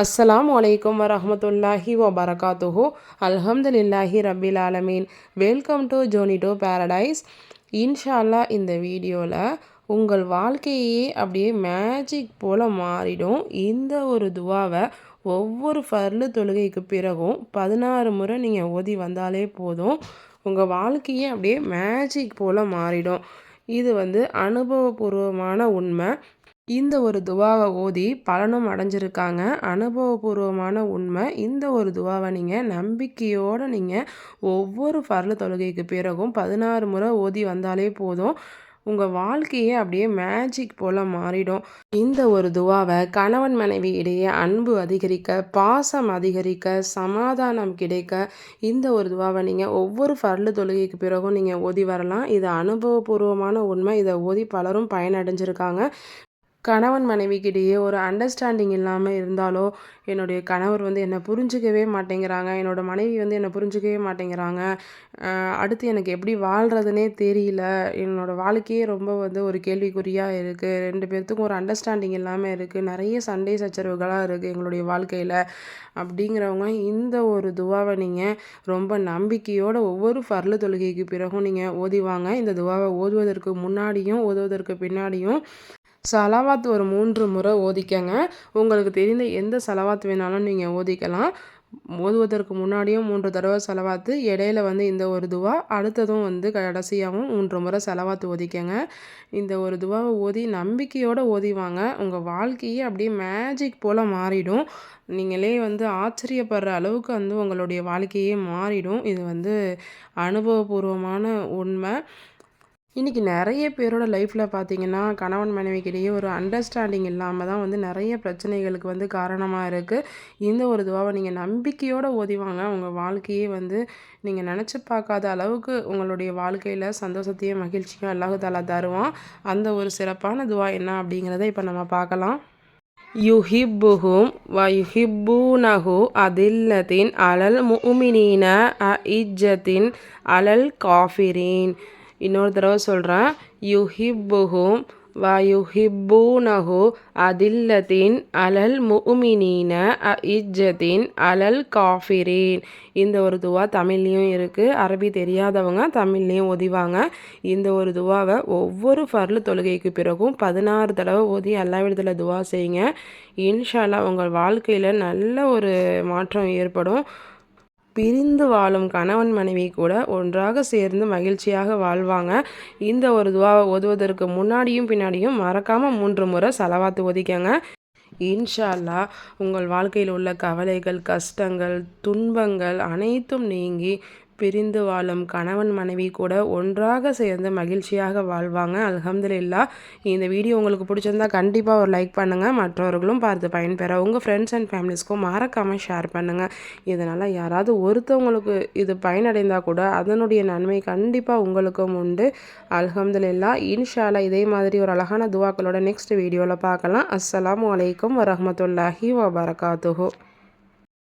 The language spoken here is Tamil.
அஸ்ஸலாம் வலைக்கம் வரமத்துல்லாஹி வபரகாத்துஹு அல்ஹம்துலில்லாஹி ரபில் ஆலமீன் welcome to journey to paradise இன்ஷால்லா இந்த வீடியோவில் உங்கள் வாழ்க்கையே அப்படியே மேஜிக் போல் மாறிடும். இந்த ஒரு துவாவை ஒவ்வொரு ஃபர்லு தொழுகைக்கு பிறகும் பதினாறு முறை நீங்கள் ஓதி வந்தாலே போதும். உங்கள் வாழ்க்கையே அப்படியே மேஜிக் போல் மாறிடும். இது வந்து அனுபவபூர்வமான உண்மை. இந்த ஒரு துவாவை ஓதி பலனும் அடைஞ்சிருக்காங்க. அனுபவபூர்வமான உண்மை. இந்த ஒரு துவாவை நீங்கள் நம்பிக்கையோடு நீங்கள் ஒவ்வொரு பரல தொழுகைக்கு பிறகும் பதினாறு முறை ஓதி வந்தாலே போதும். உங்கள் வாழ்க்கையே அப்படியே மேஜிக் போல் மாறிடும். இந்த ஒரு துவாவை கணவன் மனைவி இடையே அன்பு அதிகரிக்க பாசம் அதிகரிக்க சமாதானம் கிடைக்க இந்த ஒரு துவாவை நீங்கள் ஒவ்வொரு ஃபர்லு தொழுகைக்கு பிறகும் நீங்கள் ஓதி வரலாம். இது அனுபவபூர்வமான உண்மை. இதை ஓதி பலரும் பயனடைஞ்சிருக்காங்க. கணவன் மனைவிக்கிடையே ஒரு அண்டர்ஸ்டாண்டிங் இல்லாமல் இருந்தாலோ என்னுடைய கணவர் வந்து என்னை புரிஞ்சிக்கவே மாட்டேங்கிறாங்க. என்னோடய மனைவி வந்து என்னை புரிஞ்சிக்கவே மாட்டேங்கிறாங்க. அடுத்து எனக்கு எப்படி வாழ்கிறதுனே தெரியல. என்னோடய வாழ்க்கையே ரொம்ப வந்து ஒரு கேள்விக்குறியாக இருக்குது ரெண்டு பேர்த்துக்கும் ஒரு அண்டர்ஸ்டாண்டிங் இல்லாமல் இருக்குது நிறைய சண்டை சச்சரவுகளாக இருக்குது எங்களுடைய வாழ்க்கையில். அப்படிங்கிறவங்க இந்த ஒரு துவாவை நீங்கள் ரொம்ப நம்பிக்கையோடு ஒவ்வொரு ஃபர்ல தொழுகைக்கு பிறகும் நீங்கள் ஓதிவாங்க இந்த துவாவை ஓதுவதற்கு முன்னாடியும் ஓதுவதற்கு பின்னாடியும் சலவாத் ஒரு மூன்று முறை ஓதிக்கங்க. உங்களுக்கு தெரிந்த எந்த சலவாத் வேணாலும் நீங்கள் ஓதிக்கலாம். ஓதுவதற்கு முன்னாடியும் மூன்று தடவை செலவாத்து இடையில வந்து இந்த ஒரு துவா அடுத்ததும் வந்து கடைசியாகவும் மூன்று முறை செலவாத்து ஓதிக்கங்க. இந்த ஒரு துவாவை ஓதி நம்பிக்கையோடு ஓதிவாங்க உங்கள் வாழ்க்கையே அப்படியே மேஜிக் போல் மாறிடும். நீங்களே வந்து ஆச்சரியப்படுற அளவுக்கு வந்து உங்களுடைய வாழ்க்கையே மாறிடும். இது வந்து அனுபவபூர்வமான உண்மை. இன்றைக்கி நிறைய பேரோட லைஃப்பில் பார்த்தீங்கன்னா கணவன் மனைவிக்கிடையே ஒரு அண்டர்ஸ்டாண்டிங் இல்லாமல் தான் வந்து நிறைய பிரச்சனைகளுக்கு வந்து காரணமாக இருக்குது இந்த ஒரு துவாவை நீங்கள் நம்பிக்கையோடு ஓதிவாங்க உங்கள் வாழ்க்கையே வந்து நீங்கள் நினச்சி பார்க்காத அளவுக்கு உங்களுடைய வாழ்க்கையில் சந்தோஷத்தையும் மகிழ்ச்சியும் அல்லாஹு தருவான். அந்த ஒரு சிறப்பான துவா என்ன அப்படிங்கிறத இப்போ நம்ம பார்க்கலாம். யுஹிப்புஹும் வ யுஹிப்பூனஹு அதில்லத்தின் அலல் முமினீன அ இஜ்ஜத்தின் அலல் காஃபிரீன். இன்னொரு தடவை சொல்கிறேன் யுஹிப்புஹும் வ யுஹிப்பூனஹு அதில்லத்தின் அலல் முமினீன அ இஜ்ஜத்தின் அலல் காஃபிரீன். இந்த ஒரு துவா தமிழ்லேயும் இருக்குது அரபி தெரியாதவங்க தமிழ்லேயும் ஒதிவாங்க இந்த ஒரு துவாவை ஒவ்வொரு ஃபர்லு தொழுகைக்கு பிறகும் பதினாறு தடவை ஓதி எல்லா விடத்தில் துவா செய்யுங்க. இன்ஷால்லா உங்கள் வாழ்க்கையில் நல்ல ஒரு மாற்றம் ஏற்படும். பிரிந்து வாழும் கணவன் மனைவி கூட ஒன்றாக சேர்ந்து மகிழ்ச்சியாக வாழ்வாங்க. இந்த ஒரு துவாவை ஓதுவதற்கு முன்னாடியும் பின்னாடியும் மறக்காமல் மூன்று முறை செலவாத்து ஒதிக்கங்க இன்ஷால்லா உங்கள் வாழ்க்கையில் உள்ள கவலைகள் கஷ்டங்கள் துன்பங்கள் அனைத்தும் நீங்கி பிரிந்து வாழும் கணவன் மனைவி கூட ஒன்றாக சேர்ந்து மகிழ்ச்சியாக வாழ்வாங்க. அலமதுல்லா இந்த வீடியோ உங்களுக்கு பிடிச்சிருந்தா கண்டிப்பாக ஒரு லைக் பண்ணுங்கள் மற்றவர்களும் பார்த்து பயன்பெற உங்கள் ஃப்ரெண்ட்ஸ் அண்ட் ஃபேமிலிஸ்க்கும் மறக்காமல் ஷேர் பண்ணுங்கள் இதனால் யாராவது ஒருத்தவங்களுக்கு இது பயனடைந்தால் கூட அதனுடைய நன்மை கண்டிப்பாக உங்களுக்கும் உண்டு. அலமதுல்லா இன்ஷாலா இதே மாதிரி ஒரு அழகான துவாக்களோட நெக்ஸ்ட் வீடியோவில் பார்க்கலாம். அஸ்லாம் வலைக்கம் வரமத்துல்லாஹி வபரகாத்துஹோ.